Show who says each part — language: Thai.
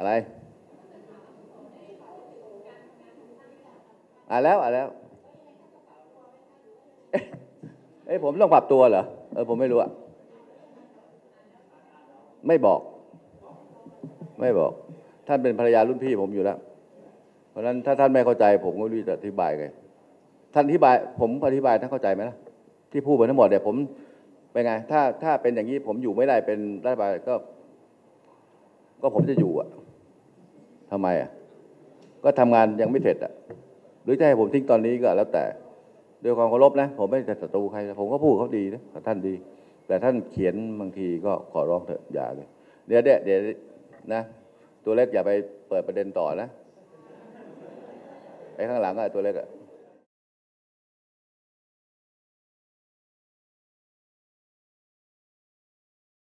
Speaker 1: อะไรอ่านแล้วอ่านแล้ว เอ้ยผมต้องปรับตัวเหรอ เออผมไม่รู้อะไม่บอก ไม่บอก ท่านเป็นภรรยารุ่นพี่ผมอยู่แล้ว เพราะนั้นถ้าท่านไม่เข้าใจ ผมก็รู้จะอธิบายไง ท่านอธิบาย ผมอธิบายท่านเข้าใจไหมล่ะ ที่พูดมาทั้งหมดเนี่ยผมเป็นไง ถ้าถ้าเป็นอย่างนี้ผมอยู่ไม่ได้เป็นรัฐบาลก็ ก็ผมจะอยู่อะ ทำไมอะก็ทำงานยังไม่เสร็จอะหรือจะให้ผมทิ้งตอนนี้ก็แล้วแต่ด้วยความเคารพนะ ผมไม่จะศัตรูใคร ผมก็พูดเขาดีนะท่านดี แต่ท่านเขียนบางทีก็ขอร้องเถอะอย่าเลยเดี๋ยวเดี๋ยวเดี๋ยวนะ ตัวเล็กอย่าไปเปิดประเด็นต่อนะไอ้ข้างหลังอะตัวเล็กอะ